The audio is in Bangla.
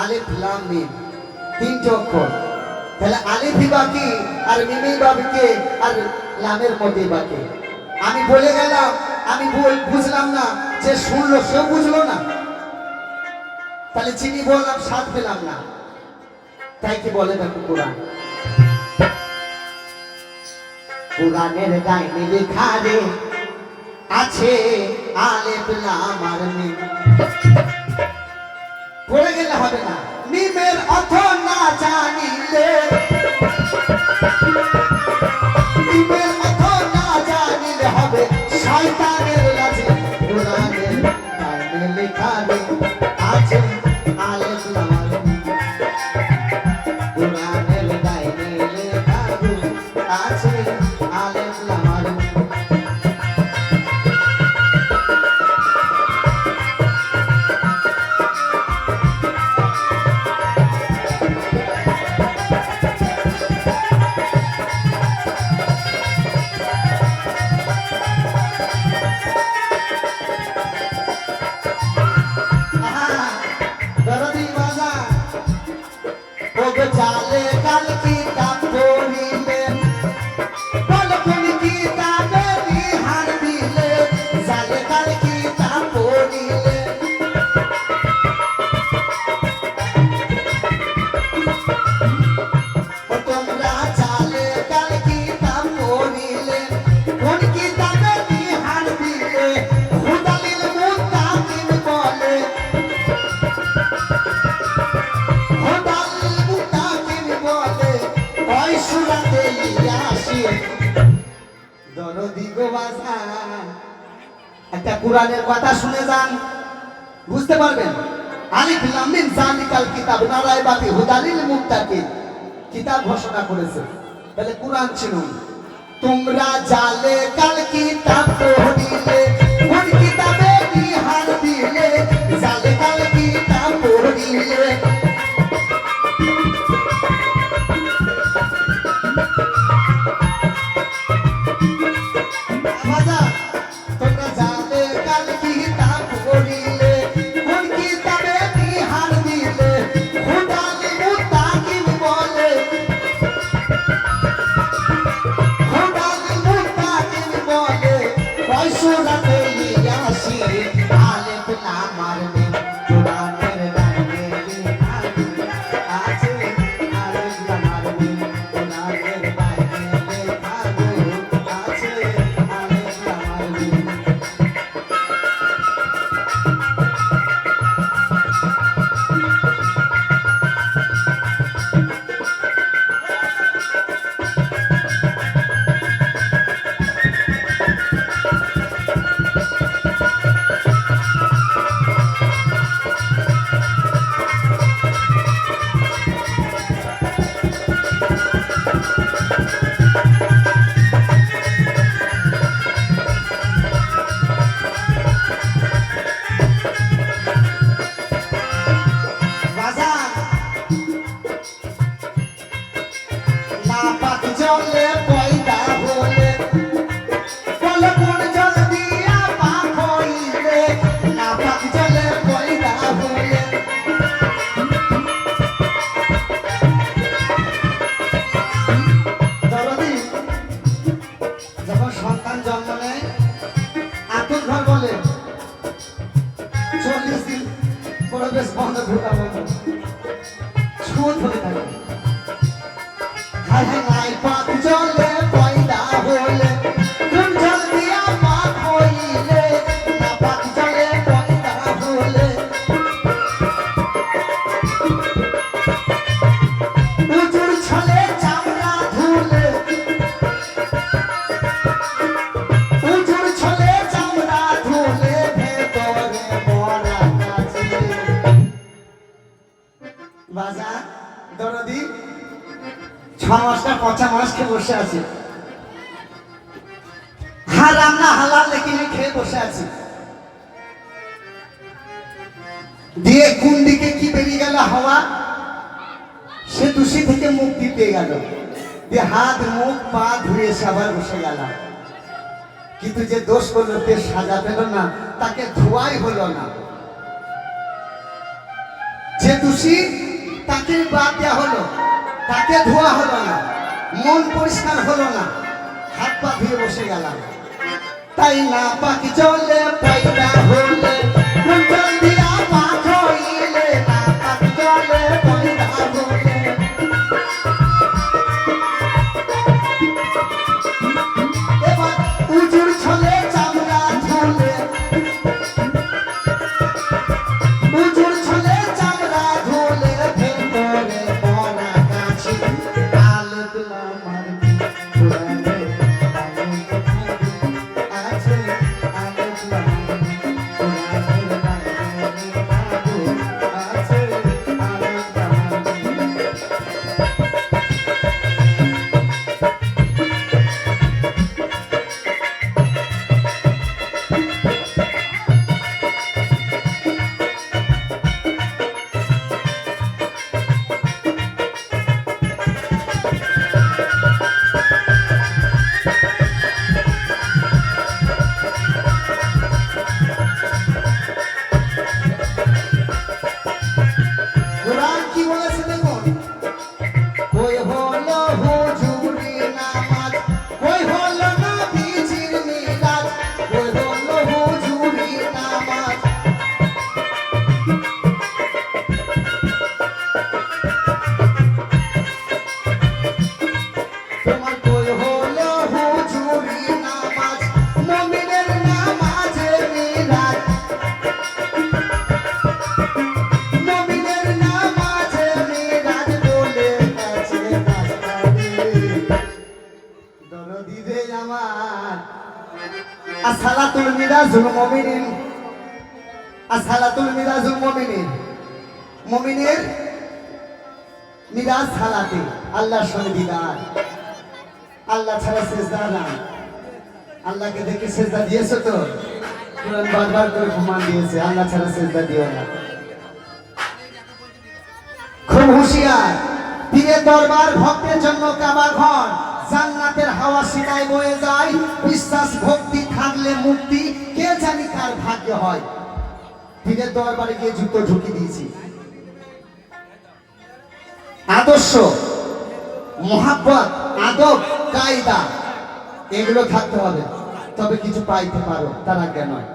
আলিফ, লাম, মিম তিনটে অক্ষর তাহলে আলিফই বাকি, আর মিমই বাকি আর লামের মধ্যে বাকি আমি বলে গেলাম, আমি বুঝলাম না, যে শুনলো, সেও বুঝলো না। তাহলে চিনি বললাম, স্বাদ পেলাম না। তাই কি বলে দেখো কোরআন? কোরআনের ডাইনে লেখা রে, আছে আলেফ, লাম আর মিম। পড়ে গেলে হবে না। নিমের অর্থ না জানিলে। নিমের অর্থ না জানিলে হবে। শয়তানের ওই সুরাতে বাজান একটা কোরআনের কথা শুনে যান। বুঝতে পারবেন? আলিফ লাম মিম জালিকাল কিতাব, নারায় বাতি হুদালিল মুত্তাকিন। কিতাব ঘোষণা করেছে। তাহলে কোরআন চিনুন তোমরা জালে কাল কিতাব পড়িলে বাজার, নাপাক জলে পচা মাস খেয়ে বসে আছে। হারাম না হালাল লেকিনে খেয়ে বসে আছি। দিয়ে কোন দিকে কি বেরিয়ে গেল হাওয়া? সে দূষি থেকে মুক্তি পেয়ে গেল। দিয়ে হাত মুখ পা ধুয়ে এসে আবার বসে গেলাম কিন্তু যে দোষ করল সে সাজা পেল না তাকে ধোয়াই হলো না। যে দোষী তাকে বাদ দেওয়া হলো তাকে ধোয়া হলো না। মন পরিষ্কার হলো না। হাত পা ধুয়ে বসে গেলাম। তাই না পাখি চলে পাইটা হলে মিরাজুল মুমিনিন। আসসালাতুল মিরাজুল মুমিনিন। মুমিনের মিরাজ সালাতে আল্লাহর সঙ্গে দিদার। আল্লাহ ছাড়া সেজদা না আল্লাহকে দেখে সেজদা দিয়েছ তো? কোরআন বারবার করে প্রমাণ দিয়েছে, আল্লাহ ছাড়া সেজদা দিও না। খুব হুঁশিয়ার। পীরের দরবার ভক্তের জন্য কাবা জান্নাতের হাওয়া সিনায় বয়ে যায়। বিশ্বাস, ভক্তি, থাকলে মুক্তি। কে জানি কার ভাগ্য হয়। দিনের দরবারে গিয়ে জুতো ঢুকি দিয়েছি। আদর্শ, মহাব্বত, আদব, কায়দা, এগুলো থাকতে হবে। তবে কিছু পাইতে পারো, তারা কেন নয়।